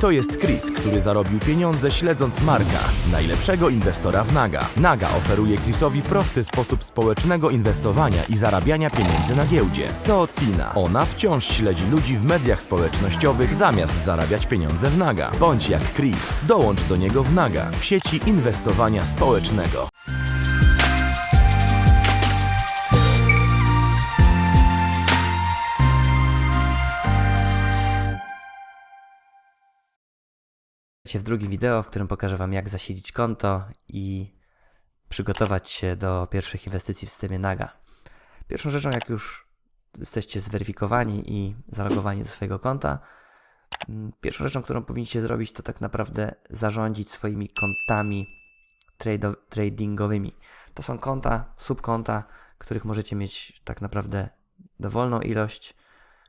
To jest Chris, który zarobił pieniądze śledząc Marka, najlepszego inwestora w Naga. Naga oferuje Chrisowi prosty sposób społecznego inwestowania i zarabiania pieniędzy na giełdzie. To Tina. Ona wciąż śledzi ludzi w mediach społecznościowych zamiast zarabiać pieniądze w Naga. Bądź jak Chris. Dołącz do niego w Naga, w sieci inwestowania społecznego. Witajcie w drugim wideo, w którym pokażę Wam jak zasilić konto i przygotować się do pierwszych inwestycji w systemie Naga. Pierwszą rzeczą, jak już jesteście zweryfikowani i zalogowani do swojego konta, mm, pierwszą rzeczą, którą powinniście zrobić, to tak naprawdę zarządzić swoimi kontami tradingowymi. To są konta, subkonta, których możecie mieć tak naprawdę dowolną ilość,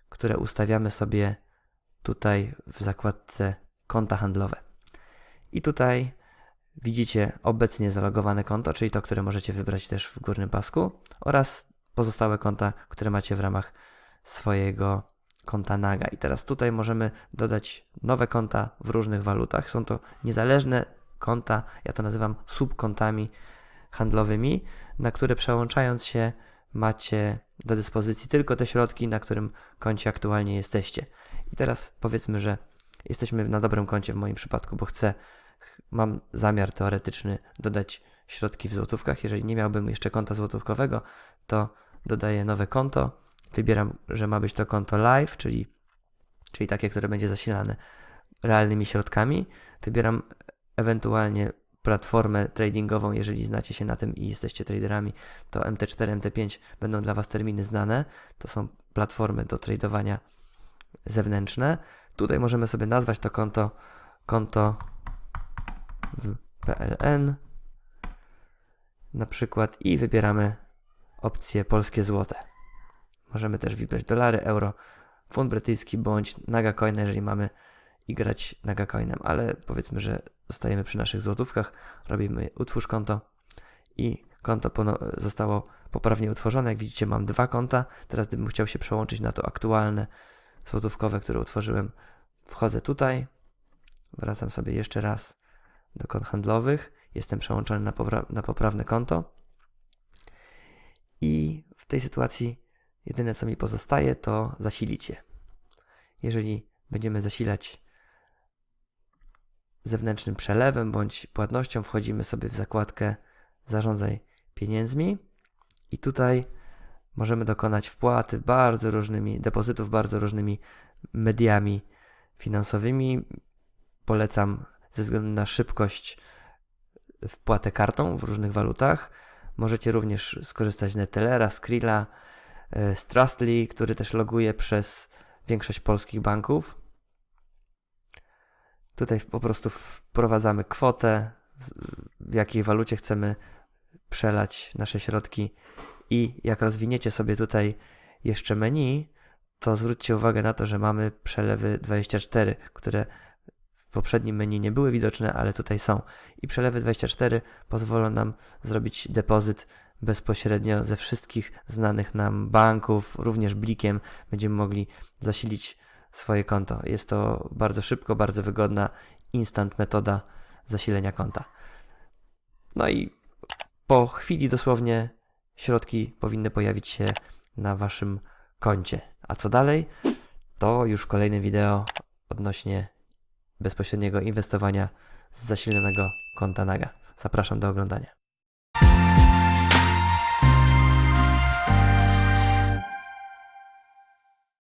które ustawiamy sobie tutaj w zakładce konta handlowe. I tutaj widzicie obecnie zalogowane konto, czyli to, które możecie wybrać też w górnym pasku oraz pozostałe konta, które macie w ramach swojego konta Naga. I teraz tutaj możemy dodać nowe konta w różnych walutach. Są to niezależne konta, ja to nazywam subkontami handlowymi, na które przełączając się macie do dyspozycji tylko te środki, na którym koncie aktualnie jesteście. I teraz powiedzmy, że jesteśmy na dobrym koncie w moim przypadku, bo chcę, ch- mam zamiar teoretyczny dodać środki w złotówkach. Jeżeli nie miałbym jeszcze konta złotówkowego, to dodaję nowe konto. Wybieram, że ma być to konto live, czyli, czyli takie, które będzie zasilane realnymi środkami. Wybieram ewentualnie platformę tradingową, jeżeli znacie się na tym i jesteście traderami, to MT4, MT5 będą dla Was terminy znane. To są platformy do tradowania zewnętrzne. Tutaj możemy sobie nazwać to konto konto w PLN na przykład i wybieramy opcję polskie złote. Możemy też wybrać dolary, euro, funt brytyjski bądź Nagacoin, jeżeli mamy i grać Nagacoinem, ale powiedzmy, że zostajemy przy naszych złotówkach, robimy utwórz konto i konto zostało poprawnie utworzone. Jak widzicie mam dwa konta, teraz gdybym chciał się przełączyć na to aktualne złotówkowe, które utworzyłem, wchodzę tutaj, wracam sobie jeszcze raz do kont handlowych, jestem przełączony na, na poprawne konto i w tej sytuacji jedyne co mi pozostaje to zasilić je. Jeżeli będziemy zasilać zewnętrznym przelewem bądź płatnością, wchodzimy sobie w zakładkę zarządzaj pieniędzmi i tutaj możemy dokonać wpłaty bardzo różnymi, depozytów bardzo różnymi mediami finansowymi. Polecam ze względu na szybkość wpłatę kartą w różnych walutach. Możecie również skorzystać z Netelera, Skrilla, e, z Trustly, który też loguje przez większość polskich banków. Tutaj po prostu wprowadzamy kwotę, w jakiej walucie chcemy przelać nasze środki i jak rozwiniecie sobie tutaj jeszcze menu, to zwróćcie uwagę na to, że mamy przelewy 24, które w poprzednim menu nie były widoczne, ale tutaj są. I przelewy 24 pozwolą nam zrobić depozyt bezpośrednio ze wszystkich znanych nam banków, również blikiem będziemy mogli zasilić swoje konto. Jest to bardzo szybko, bardzo wygodna, instant metoda zasilenia konta. No i po chwili dosłownie środki powinny pojawić się na waszym koncie. A co dalej? To już kolejne wideo odnośnie bezpośredniego inwestowania z zasilonego konta Naga. Zapraszam do oglądania.